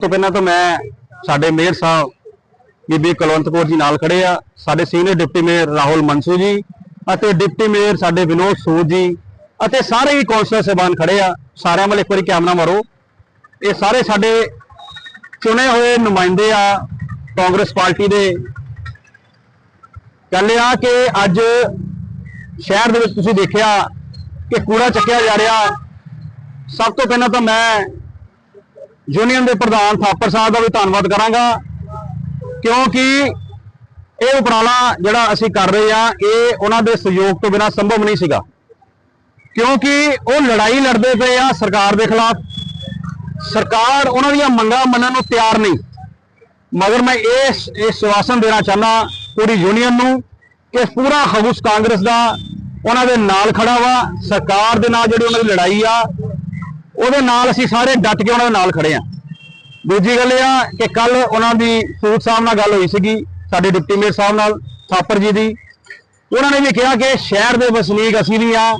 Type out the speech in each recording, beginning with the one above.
ਤੋਂ ਪਹਿਲਾਂ ਤਾਂ ਮੈਂ ਸਾਡੇ ਮੇਅਰ ਸਾਹਿਬ ਬੀਬੀ ਕੁਲਵੰਤ ਕੌਰ ਜੀ ਨਾਲ ਖੜੇ ਆ। ਸਾਡੇ senior deputy mayor Rahul Mansu ji ਅਤੇ ਡਿਪਟੀ ਮੇਅਰ ਸਾਡੇ ਵਿਨੋਦ ਸੂਦ ਜੀ ਅਤੇ ਸਾਰੇ ਹੀ ਕੌਂਸਲਰ ਸਾਹਿਬਾਨ ਖੜੇ ਆ। ਸਾਰਿਆਂ ਵੱਲ ਇੱਕ ਵਾਰੀ ਕੈਮਰਾ ਮਾਰੋ। ਇਹ ਸਾਰੇ ਸਾਡੇ ਚੁਣੇ ਹੋਏ ਨੁਮਾਇੰਦੇ ਆ ਕਾਂਗਰਸ ਪਾਰਟੀ ਦੇ। ਗੱਲ ਆ ਕਿ ਅੱਜ ਸ਼ਹਿਰ ਦੇ ਵਿੱਚ ਤੁਸੀਂ ਦੇਖਿਆ ਕਿ ਕੂੜਾ ਚੱਕਿਆ ਜਾ ਰਿਹਾ। ਸਭ ਤੋਂ ਪਹਿਲਾਂ ਤਾਂ ਮੈਂ ਯੂਨੀਅਨ ਦੇ ਪ੍ਰਧਾਨ ਥਾਪਰ ਸਾਹਿਬ ਦਾ ਵੀ ਧੰਨਵਾਦ ਕਰਾਂਗਾ, ਕਿਉਂਕਿ ਇਹ ਉਪਰਾਲਾ ਜਿਹੜਾ ਅਸੀਂ ਕਰ ਰਹੇ ਆ ਇਹ ਉਹਨਾਂ ਦੇ ਸਹਿਯੋਗ ਤੋਂ ਬਿਨਾਂ ਸੰਭਵ ਨਹੀਂ ਸੀਗਾ। ਕਿਉਂਕਿ ਉਹ ਲੜਾਈ ਲੜਦੇ ਪਏ ਆ ਸਰਕਾਰ ਦੇ ਖਿਲਾਫ। ਸਰਕਾਰ ਉਹਨਾਂ ਦੀਆਂ ਮੰਗਾਂ ਮੰਨਣ ਨੂੰ ਤਿਆਰ ਨਹੀਂ। ਮਗਰ ਮੈਂ ਇਸ ਇਹ ਸਵਾਸਨ ਦੇਣਾ ਚਾਹੁੰਦਾ ਪੂਰੀ ਯੂਨੀਅਨ ਨੂੰ ਕਿ ਪੂਰਾ ਹਾਊਸ ਕਾਂਗਰਸ ਦਾ ਉਹਨਾਂ ਦੇ ਨਾਲ ਖੜਾ ਵਾ। ਸਰਕਾਰ ਦੇ ਨਾਲ ਜਿਹੜੀ ਉਹਨਾਂ ਦੀ ਲੜਾਈ ਆ ਉਹਦੇ ਨਾਲ ਅਸੀਂ ਸਾਰੇ ਡਟ ਕੇ ਉਹਨਾਂ ਦੇ ਨਾਲ ਖੜੇ ਆ ਦੂਜੀ ਗੱਲ ਇਹ ਆ ਕਿ ਕੱਲ ਉਹਨਾਂ ਦੀ ਸੂਤ ਸਾਹਿਬ ਨਾਲ ਗੱਲ ਹੋਈ ਸੀਗੀ, ਸਾਡੇ ਡਿਪਟੀ ਮੇਅਰ ਸਾਹਿਬ ਨਾਲ, ਥਾਪਰ ਜੀ ਦੀ। ਉਹਨਾਂ ਨੇ ਵੀ ਕਿਹਾ ਕਿ ਸ਼ਹਿਰ ਦੇ ਵਸਨੀਕ ਅਸੀਂ ਵੀ ਆ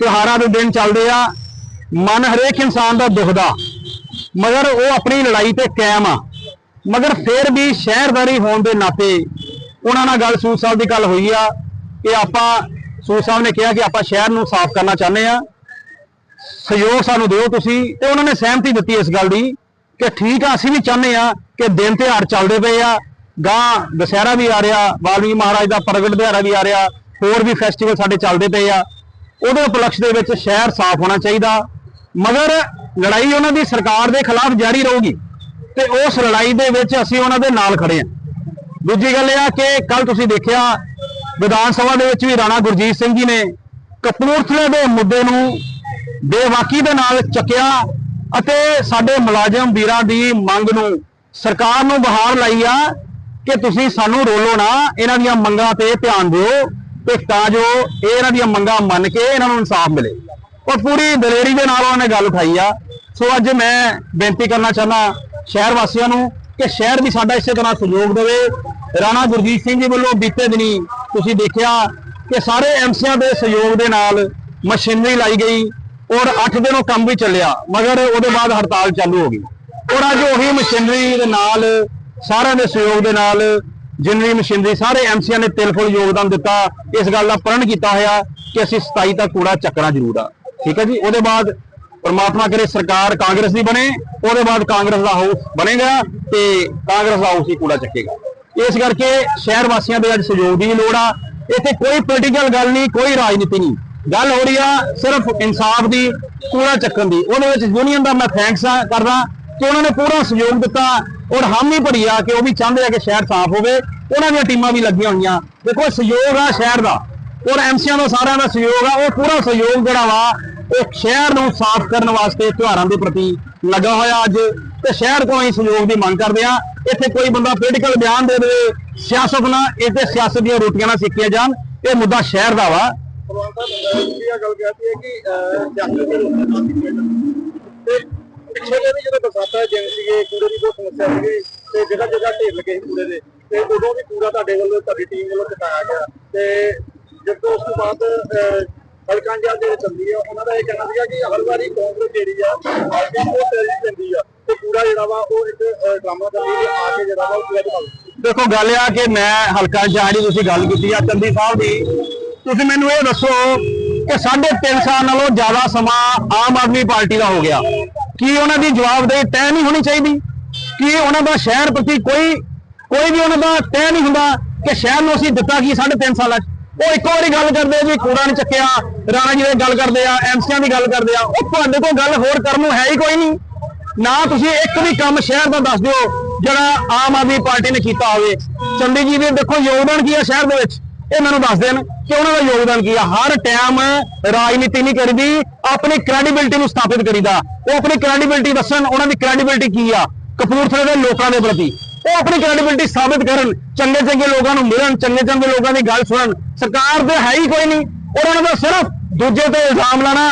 ਤਿਉਹਾਰਾਂ ਦੇ ਦਿਨ ਚੱਲਦੇ ਆ, ਮਨ ਹਰੇਕ ਇਨਸਾਨ ਦਾ ਦੁਖਦਾ, ਮਗਰ ਉਹ ਆਪਣੀ ਲੜਾਈ ਤੇ ਕਾਇਮ ਆ। ਮਗਰ ਫਿਰ ਵੀ ਸ਼ਹਿਰਦਾਰੀ ਹੋਣ ਦੇ ਨਾਤੇ ਉਹਨਾਂ ਨਾਲ ਗੱਲ ਸੂਤ ਸਾਹਿਬ ਦੀ ਗੱਲ ਹੋਈ ਆ ਕਿ ਆਪਾਂ, ਸੂਤ ਸਾਹਿਬ ਨੇ ਕਿਹਾ ਕਿ ਆਪਾਂ ਸ਼ਹਿਰ ਨੂੰ ਸਾਫ਼ ਕਰਨਾ ਚਾਹੁੰਦੇ ਆ ਸਹਿਯੋਗ ਸਾਨੂੰ ਦਿਓ ਤੁਸੀਂ। ਤੇ ਉਹਨਾਂ ਨੇ ਸਹਿਮਤੀ ਦਿੱਤੀ ਇਸ ਗੱਲ ਦੀ ਕਿ ਠੀਕ ਆ, ਅਸੀਂ ਵੀ ਚਾਹੁੰਦੇ ਆ ਕਿ ਦਿਨ ਤਿਉਹਾਰ ਚੱਲਦੇ ਪਏ ਆ। ਗਾਂ ਦਸਹਿਰਾ ਵੀ ਆ ਰਿਹਾ ਵਾਲਮੀਕੀ ਮਹਾਰਾਜ ਦਾ ਪ੍ਰਗਟ ਦਿਹਾੜਾ ਵੀ ਆ ਰਿਹਾ, ਹੋਰ ਵੀ ਫੈਸਟੀਵਲ ਸਾਡੇ ਚੱਲਦੇ ਪਏ ਆ। ਉਹਦੇ ਉਪਲਕਸ਼ ਦੇ ਵਿੱਚ ਸ਼ਹਿਰ ਸਾਫ਼ ਹੋਣਾ ਚਾਹੀਦਾ। ਮਗਰ ਲੜਾਈ ਉਹਨਾਂ ਦੀ ਸਰਕਾਰ ਦੇ ਖਿਲਾਫ ਜਾਰੀ ਰਹੂਗੀ ਤੇ ਉਸ ਲੜਾਈ ਦੇ ਵਿੱਚ ਅਸੀਂ ਉਹਨਾਂ ਦੇ ਨਾਲ ਖੜੇ ਆ। ਦੂਜੀ ਗੱਲ ਇਹ ਆ ਕਿ ਕੱਲ ਤੁਸੀਂ ਦੇਖਿਆ, ਵਿਧਾਨ ਸਭਾ ਦੇ ਵਿੱਚ ਵੀ ਰਾਣਾ ਗੁਰਜੀਤ ਸਿੰਘ ਜੀ ਨੇ ਕਪੂਰਥਲੇ ਦੇ ਮੁੱਦੇ ਨੂੰ ਬੇਵਾਕੀ ਦੇ ਨਾਲ ਚੱਕਿਆ ਅਤੇ ਸਾਡੇ ਮੁਲਾਜ਼ਮ ਵੀਰਾਂ ਦੀ ਮੰਗ ਨੂੰ ਸਰਕਾਰ ਨੂੰ ਬਹਾਰ ਲਾਈ ਆ ਕਿ ਤੁਸੀਂ ਸਾਨੂੰ ਰੋਲੋ ਨਾ, ਇਹਨਾਂ ਦੀਆਂ ਮੰਗਾਂ ਤੇ ਧਿਆਨ ਦਿਓ ਤੇ ਤਾਂ ਜੋ ਇਹ ਇਹਨਾਂ ਦੀਆਂ ਮੰਗਾਂ ਮੰਨ ਕੇ ਇਹਨਾਂ ਨੂੰ ਇਨਸਾਫ ਮਿਲੇ। ਔਰ ਪੂਰੀ ਦਲੇਰੀ ਦੇ ਨਾਲ ਉਹਨਾਂ ਨੇ ਗੱਲ ਉਠਾਈ ਆ। ਸੋ ਅੱਜ ਮੈਂ ਬੇਨਤੀ ਕਰਨਾ ਚਾਹੁੰਦਾ ਸ਼ਹਿਰ ਵਾਸੀਆਂ ਨੂੰ ਕਿ ਸ਼ਹਿਰ ਵੀ ਸਾਡਾ ਇਸੇ ਤਰ੍ਹਾਂ ਸਹਿਯੋਗ ਦੇਵੇ। ਰਾਣਾ ਗੁਰਜੀਤ ਸਿੰਘ ਜੀ ਵੱਲੋਂ ਬੀਤੇ ਦਿਨੀ ਤੁਸੀਂ ਦੇਖਿਆ ਕਿ ਸਾਰੇ ਐਮਸੀਆਂ ਦੇ ਸਹਿਯੋਗ ਦੇ ਨਾਲ ਮਸ਼ੀਨਰੀ ਲਾਈ ਗਈ। ਔਰ 8 ਦਿਨ ਉਹ ਕੰਮ ਵੀ ਚੱਲਿਆ, ਮਗਰ ਉਹਦੇ ਬਾਅਦ ਹੜਤਾਲ ਚਾਲੂ ਹੋ ਗਈ। ਔਰ ਅੱਜ ਉਹੀ ਮਸ਼ੀਨਰੀ ਦੇ ਨਾਲ, ਸਾਰਿਆਂ ਦੇ ਸਹਿਯੋਗ ਦੇ ਨਾਲ, ਜਿੰਨੀ ਮਸ਼ੀਨਰੀ, ਸਾਰੇ ਐਮਸੀਆਂ ਨੇ ਤਿਲ ਫੁੱਲ ਯੋਗਦਾਨ ਦਿੱਤਾ, ਇਸ ਗੱਲ ਦਾ ਪ੍ਰਣ ਕੀਤਾ ਹੋਇਆ ਕਿ ਅਸੀਂ 27 ਤੱਕ ਕੂੜਾ ਚੱਕਣਾ ਜ਼ਰੂਰ ਆ। ਠੀਕ ਹੈ ਜੀ? ਉਹਦੇ ਬਾਅਦ ਪਰਮਾਤਮਾ ਕਰੇ ਸਰਕਾਰ ਕਾਂਗਰਸ ਦੀ ਬਣੇ, ਉਹਦੇ ਬਾਅਦ ਕਾਂਗਰਸ ਦਾ ਹਾਊਸ ਬਣੇਗਾ ਤੇ ਕਾਂਗਰਸ ਦਾ ਹਾਊਸ ਹੀ ਕੂੜਾ ਚੱਕੇਗਾ। ਇਸ ਕਰਕੇ ਸ਼ਹਿਰ ਵਾਸੀਆਂ ਦੇ ਅੱਜ ਸਹਿਯੋਗ ਦੀ ਲੋੜ ਆ। ਇੱਥੇ ਕੋਈ ਪੋਲੀਟੀਕਲ ਗੱਲ ਨਹੀਂ, ਕੋਈ ਰਾਜਨੀਤੀ ਨਹੀਂ। ਗੱਲ ਹੋ ਰਹੀ ਆ ਸਿਰਫ ਇਨਸਾਫ ਦੀ, ਕੂੜਾ ਚੱਕਣ ਦੀ। ਉਹਦੇ ਵਿੱਚ ਯੂਨੀਅਨ ਦਾ ਮੈਂ ਥੈਂਕਸ ਕਰਦਾ ਕਿ ਉਹਨਾਂ ਨੇ ਪੂਰਾ ਸਹਿਯੋਗ ਦਿੱਤਾ ਔਰ ਹਾਮੀ ਭਰੀ ਆ ਕਿ ਉਹ ਵੀ ਚਾਹੁੰਦੇ ਆ ਕਿ ਸ਼ਹਿਰ ਸਾਫ਼ ਹੋਵੇ। ਉਹਨਾਂ ਦੀਆਂ ਟੀਮਾਂ ਵੀ ਲੱਗੀਆਂ ਹੋਈਆਂ। ਦੇਖੋ ਸਹਿਯੋਗ ਆ ਸ਼ਹਿਰ ਦਾ। ਔਰ ਐਮਸੀਆਂ ਦਾ, ਸਾਰਿਆਂ ਦਾ ਸਹਿਯੋਗ ਆ। ਉਹ ਪੂਰਾ ਸਹਿਯੋਗ ਜਿਹੜਾ ਵਾ, ਉਹ ਸ਼ਹਿਰ ਨੂੰ ਸਾਫ਼ ਕਰਨ ਵਾਸਤੇ ਤਿਉਹਾਰਾਂ ਦੇ ਪ੍ਰਤੀ ਲੱਗਾ ਹੋਇਆ ਅੱਜ। ਤੇ ਸ਼ਹਿਰ ਕੋਲੋਂ ਹੀ ਸਹਿਯੋਗ ਦੀ ਮੰਗ ਕਰਦੇ ਆ। ਇੱਥੇ ਕੋਈ ਬੰਦਾ ਪੋਲੀਟੀਕਲ ਬਿਆਨ ਦੇ ਦੇਵੇ, ਸਿਆਸਤ ਨਾ ਇਹਦੇ ਸਿਆਸਤ ਦੀਆਂ ਰੋਟੀਆਂ ਨਾ ਸਿੱਖੀਆਂ ਜਾਣ। ਇਹ ਮੁੱਦਾ ਸ਼ਹਿਰ ਦਾ ਵਾ। ਪ੍ਰਵਾਨਤਾ ਇਹ ਗੱਲ ਕਹਤੀ ਹੈ ਕਿ ਸਿਆਸਤ ਦੇ ਰੋਟੀ ਨਾ ਤੇ ਪਿੱਛੇ ਵੀ ਜਦੋਂ ਬਰਸਾਤਾਂ ਜਿਵੇਂ ਸੀਗੇ, ਕੂੜੇ ਦੀ ਬਹੁਤ ਸਮੱਸਿਆ ਸੀਗੀ, ਤੇ ਜਗ੍ਹਾ ਜਗ੍ਹਾ ਢੇਰ ਲੱਗੇ ਕੂੜੇ ਦੇ। ਤੇ ਉਦੋਂ ਵੀ ਕੂੜਾ ਤੁਹਾਡੇ ਵੱਲੋਂ, ਤੁਹਾਡੀ ਟੀਮ ਵੱਲੋਂ ਚੁਕਾਇਆ ਗਿਆ। ਤੇ ਜਦੋਂ ਉਸ ਤੋਂ ਬਾਅਦ ਹਲਕਾਂ ਜਿਹੜੇ ਚੱਲਦੀ ਆ, ਉਹਨਾਂ ਦਾ ਇਹ ਕਹਿਣਾ ਸੀਗਾ ਕਿ ਹਰ ਵਾਰੀ ਕਾਂਗਰਸ ਜਿਹੜੀ ਆ ਪਾਰਟੀ ਉਹ ਤੇਰੀ ਪੈਂਦੀ ਆ। ਤੇ ਕੂੜਾ ਜਿਹੜਾ ਵਾ, ਉਹ ਇੱਕ ਡਰਾਮਾ ਕਰਦੀ ਆ ਕੇ ਜਿਹੜਾ ਵਾ, ਉਹ ਕੂੜਾ ਦੇਖੋ, ਗੱਲ ਆ ਕਿ ਮੈਂ ਹਲਕਾ ਜਿਹੜੀ ਤੁਸੀਂ ਗੱਲ ਕੀਤੀ ਆ, ਚੰਦੀ ਸਾਹਿਬ ਦੀ ਤੁਸੀਂ ਮੈਨੂੰ ਇਹ ਦੱਸੋ ਕਿ ਸਾਢੇ ਤਿੰਨ ਸਾਲ ਨਾਲੋਂ ਜ਼ਿਆਦਾ ਸਮਾਂ ਆਮ ਆਦਮੀ ਪਾਰਟੀ ਦਾ ਹੋ ਗਿਆ। ਕੀ ਉਹਨਾਂ ਦੀ ਜਵਾਬਦੇਹੀ ਤੈਅ ਨਹੀਂ ਹੋਣੀ ਚਾਹੀਦੀ? ਕੀ ਉਹਨਾਂ ਦਾ ਸ਼ਹਿਰ ਪ੍ਰਤੀ ਕੋਈ ਕੋਈ ਵੀ ਉਹਨਾਂ ਦਾ ਤੈਅ ਨਹੀਂ ਹੁੰਦਾ ਕਿ ਸ਼ਹਿਰ ਨੂੰ ਅਸੀਂ ਦਿੱਤਾ ਕੀ ਸਾਢੇ ਤਿੰਨ ਸਾਲਾਂ 'ਚ? ਉਹ ਇੱਕ ਵਾਰੀ ਗੱਲ ਕਰਦੇ ਆ ਵੀ ਕੂੜਾ ਨਹੀਂ ਚੱਕਿਆ, ਰਾਣਾ ਜੀ ਦੀ ਗੱਲ ਕਰਦੇ ਆ ਐਮਸੀਆਂ ਦੀ ਗੱਲ ਕਰਦੇ ਆ। ਉਹ ਤੁਹਾਡੇ ਕੋਲ ਗੱਲ ਹੋਰ ਕਰਨ ਨੂੰ ਹੈ ਹੀ ਕੋਈ ਨਹੀਂ। ਨਾ ਤੁਸੀਂ ਇੱਕ ਵੀ ਕੰਮ ਸ਼ਹਿਰ ਦਾ ਦੱਸ ਦਿਓ ਜਿਹੜਾ ਆਮ ਆਦਮੀ ਪਾਰਟੀ ਨੇ ਕੀਤਾ ਹੋਵੇ। ਚੰਡੀ ਜੀ ਦੇ ਦੇਖੋ ਯੋਗਦਾਨ ਕੀ ਹੈ ਸ਼ਹਿਰ ਦੇ ਵਿੱਚ। ਇਹ ਮੈਨੂੰ ਦੱਸ ਦੇਣ ਕਿ ਉਹਨਾਂ ਦਾ ਯੋਗਦਾਨ ਕੀ ਆ? ਹਰ ਟਾਈਮ ਰਾਜਨੀਤੀ ਨਹੀਂ ਕਰੀਦੀ, ਆਪਣੀ ਕ੍ਰੈਡੀਬਿਲਟੀ ਨੂੰ ਸਥਾਪਿਤ ਕਰੀਦਾ। ਉਹ ਆਪਣੀ ਕ੍ਰੈਡੀਬਿਲਟੀ ਦੱਸਣ, ਉਹਨਾਂ ਦੀ ਕ੍ਰੈਡੀਬਿਲਟੀ ਕੀ ਆ? ਕਪੂਰਥਲੇ ਦੇ ਲੋਕਾਂ ਦੇ ਪ੍ਰਤੀ। ਉਹ ਆਪਣੀ ਕ੍ਰੈਡੀਬਿਲਟੀ ਸਾਬਿਤ ਕਰਨ, ਚੰਗੇ ਚੰਗੇ ਲੋਕਾਂ ਨੂੰ ਮਿਲਣ, ਚੰਗੇ ਚੰਗੇ ਲੋਕਾਂ ਦੀ ਗੱਲ ਸੁਣਨ। ਸਰਕਾਰ ਦੇ ਹੈ ਹੀ ਕੋਈ ਨਹੀਂ। ਔਰ ਉਹਨਾਂ ਦਾ ਸਿਰਫ ਦੂਜੇ ਤੇ ਇਲਜ਼ਾਮ ਲਾਣਾ,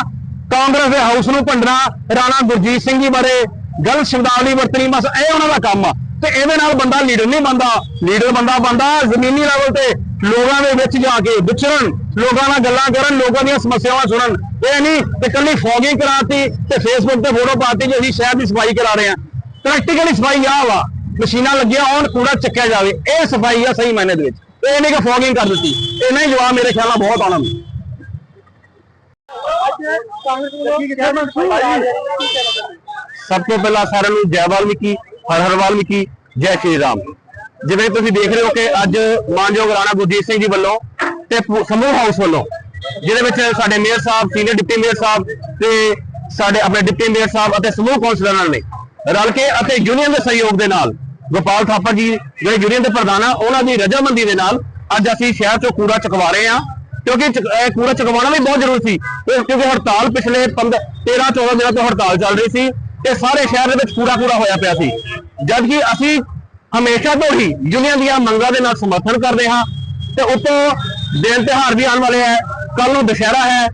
ਕਾਂਗਰਸ ਦੇ ਹਾਊਸ ਨੂੰ ਭੰਡਣਾ, ਰਾਣਾ ਗੁਰਜੀਤ ਸਿੰਘ ਜੀ ਬਾਰੇ ਗਲਤ ਸ਼ਬਦਾਵਲੀ ਵਰਤਣੀ, ਬਸ ਇਹ ਉਹਨਾਂ ਦਾ ਕੰਮ ਆ। ਤੇ ਇਹਦੇ ਨਾਲ ਬੰਦਾ ਲੀਡਰ ਨਹੀਂ ਬਣਦਾ। ਲੀਡਰ ਬੰਦਾ ਬੰਦਾ ਜ਼ਮੀਨੀ ਲੈਵਲ ਤੇ। ਲੋਕਾਂ ਦੇ ਵਿੱਚ ਜਾ ਕੇ ਵਿਚਰਨ, ਲੋਕਾਂ ਨਾਲ ਗੱਲਾਂ ਕਰਨ, ਲੋਕਾਂ ਦੀਆਂ ਸਮੱਸਿਆਵਾਂ ਸੁਣਨ। ਇਹ ਨਹੀਂ ਕਿ ਕੱਲੀ ਫੋਗਿੰਗ ਕਰਾਤੀ ਤੇ ਫੇਸਬੁੱਕ ਤੇ ਫੋਟੋ ਪਾਤੀ ਜੀ ਅਸੀਂ ਸ਼ਹਿਰ ਦੀ ਸਫ਼ਾਈ ਕਰਾ ਰਹੇ ਹਾਂ। ਪ੍ਰੈਕਟੀਕਲੀ ਸਫ਼ਾਈ ਆ ਵਾ, ਮਸ਼ੀਨਾਂ ਲੱਗੀਆਂ ਹੋਣ, ਕੂੜਾ ਚੱਕਿਆ ਜਾਵੇ। ਇਹ ਸਫ਼ਾਈ ਆ ਸਹੀ ਮਾਇਨੇ ਦੇ ਵਿੱਚ। ਇਹ ਨਹੀਂ ਕਿ ਫੋਗਿੰਗ ਕਰ ਦਿੱਤੀ। ਇਹਨਾਂ ਹੀ ਜਵਾਬ ਮੇਰੇ ਖਿਆਲ ਨਾਲ ਬਹੁਤ ਆਉਣਾ ਕਾਂਗਰਸ ਸਭ ਤੋਂ ਪਹਿਲਾਂ ਸਾਰਿਆਂ ਨੂੰ ਜੈ ਵਾਲਮੀਕੀ, ਹਰ ਹਰ ਵਾਲਮੀਕੀ, ਜੈ ਸ਼੍ਰੀ ਰਾਮ। ਜਿਵੇਂ ਤੁਸੀਂ ਦੇਖ ਰਹੇ ਹੋ ਕਿ ਅੱਜ ਮਾਨਯੋਗ ਰਾਣਾ ਗੁਰਜੀਤ ਸਿੰਘ ਜੀ ਵੱਲੋਂ ਤੇ ਸਮੂਹ ਹਾਊਸ ਵੱਲੋਂ, ਜਿਹਦੇ ਵਿੱਚ ਸਾਡੇ ਮੇਅਰ ਸਾਹਿਬ ਸੀਨੀਅਰ ਡਿਪਟੀ ਮੇਅਰ ਸਾਹਿਬ ਤੇ ਸਾਡੇ ਆਪਣੇ ਡਿਪਟੀ ਮੇਅਰ ਸਾਹਿਬ ਅਤੇ ਸਮੂਹ ਕੌਂਸਲਰਾਂ ਨੇ ਰਲ ਕੇ ਅਤੇ ਯੂਨੀਅਨ ਦੇ ਸਹਿਯੋਗ ਦੇ ਨਾਲ ਗੋਪਾਲ ਥਾਪਰ ਜੀ, ਜਿਹੜੇ ਯੂਨੀਅਨ ਦੇ ਪ੍ਰਧਾਨ ਆ, ਉਹਨਾਂ ਦੀ ਰਜਾਮੰਦੀ ਦੇ ਨਾਲ ਅੱਜ ਅਸੀਂ ਸ਼ਹਿਰ ਚੋਂ ਕੂੜਾ ਚੁਕਵਾ ਰਹੇ ਹਾਂ। ਕਿਉਂਕਿ ਚ- ਇਹ ਕੂੜਾ ਚੁਕਵਾਉਣਾ ਵੀ ਬਹੁਤ ਜ਼ਰੂਰੀ ਸੀ ਕਿਉਂਕਿ ਹੜਤਾਲ ਪਿਛਲੇ 15 13 14 ਦਿਨਾਂ ਤੋਂ ਹੜਤਾਲ ਚੱਲ ਰਹੀ ਸੀ ਤੇ ਸਾਰੇ ਸ਼ਹਿਰ ਦੇ ਵਿੱਚ ਕੂੜਾ ਕੂੜਾ ਹੋਇਆ ਪਿਆ ਸੀ। ਜਦ ਕਿ ਅਸੀਂ ਹਮੇਸ਼ਾ ਤੋਂ ਹੀ ਯੂਨੀਅਨ ਦੀਆਂ ਮੰਗਾਂ ਦੇ ਨਾਲ ਸਮਰਥਨ ਕਰਦੇ ਹਾਂ। ਤੇ ਉਤੋਂ ਦਿਨ ਤਿਉਹਾਰ ਵੀ ਆਉਣ ਵਾਲੇ ਹੈ ਕੱਲ ਨੂੰ ਦੁਸ਼ਹਿਰਾ ਹੈ,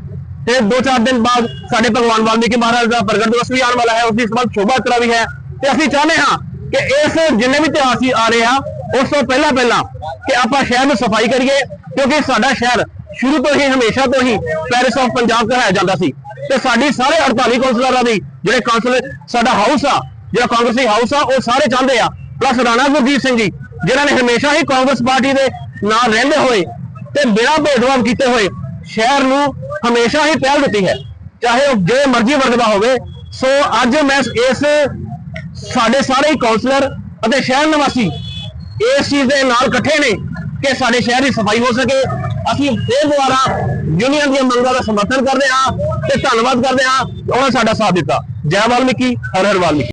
ਤੇ 2-4 ਦਿਨ ਬਾਅਦ ਸਾਡੇ ਭਗਵਾਨ ਵਾਲਮੀਕੀ ਮਹਾਰਾਜ ਦਾ ਪ੍ਰਗਟ ਦਿਵਸ ਵੀ ਆਉਣ ਵਾਲਾ ਹੈ ਉਸ ਦੀ ਸੰਬੰਧ ਸ਼ੋਭਾ ਯਾਤਰਾ ਵੀ ਹੈ। ਤੇ ਅਸੀਂ ਚਾਹੁੰਦੇ ਹਾਂ ਕਿ ਇਸ ਜਿੰਨੇ ਵੀ ਤਿਉਹਾਰ ਸੀ ਆ ਰਹੇ ਆ ਉਸ ਤੋਂ ਪਹਿਲਾਂ ਪਹਿਲਾਂ ਕਿ ਆਪਾਂ ਸ਼ਹਿਰ ਨੂੰ ਸਫ਼ਾਈ ਕਰੀਏ, ਕਿਉਂਕਿ ਸਾਡਾ ਸ਼ਹਿਰ ਸ਼ੁਰੂ ਤੋਂ ਹੀ, ਹਮੇਸ਼ਾ ਤੋਂ ਹੀ ਪੈਰਿਸ ਆਫ ਪੰਜਾਬ ਕਹਾਇਆ ਜਾਂਦਾ ਸੀ। ਤੇ ਸਾਡੀ ਸਾਰੇ 48 ਕੌਂਸਲਰਾਂ ਦੀ ਜਿਹੜੇ ਕੌਂਸਲ ਸਾਡਾ ਹਾਊਸ ਆ, ਜਿਹੜਾ ਕਾਂਗਰਸੀ ਹਾਊਸ ਆ, ਉਹ ਸਾਰੇ ਚਾਹੁੰਦੇ ਆ ਪਲੱਸ ਰਾਣਾ ਗੁਰਜੀਤ ਸਿੰਘ ਜੀ, ਜਿਨ੍ਹਾਂ ਨੇ ਹਮੇਸ਼ਾ ਹੀ ਕਾਂਗਰਸ ਪਾਰਟੀ ਦੇ ਨਾਲ ਰਹਿੰਦੇ ਹੋਏ ਤੇ ਬਿਨਾਂ ਭੇਦਭਾਵ ਕੀਤੇ ਹੋਏ ਸ਼ਹਿਰ ਨੂੰ ਹਮੇਸ਼ਾ ਹੀ ਪਹਿਲ ਦਿੱਤੀ ਹੈ। ਚਾਹੇ ਉਹ ਜੇ ਮਰਜ਼ੀ ਵਰਗ ਦਾ ਹੋਵੇ, ਸੋ ਅੱਜ ਮੈਂ ਇਸ ਸਾਡੇ ਸਾਰੇ ਹੀ ਕਾਉਂਸਲਰ ਅਤੇ ਸ਼ਹਿਰ ਨਿਵਾਸੀ ਇਸ ਚੀਜ਼ ਦੇ ਨਾਲ ਇਕੱਠੇ ਨੇ ਕਿ ਸਾਡੇ ਸ਼ਹਿਰ ਦੀ ਸਫ਼ਾਈ ਹੋ ਸਕੇ। ਅਸੀਂ ਫੇਰ ਦੁਆਰਾ ਯੂਨੀਅਨ ਦੀਆਂ ਮੰਗਾਂ ਦਾ ਸਮਰਥਨ ਕਰਦੇ ਹਾਂ ਤੇ ਧੰਨਵਾਦ ਕਰਦੇ ਹਾਂ। ਕਿ ਉਹਨਾਂ ਸਾਡਾ ਸਾਥ ਦਿੱਤਾ। ਜੈ ਵਾਲਮੀਕੀ, ਹਰ ਹਰ ਵਾਲਮੀਕੀ।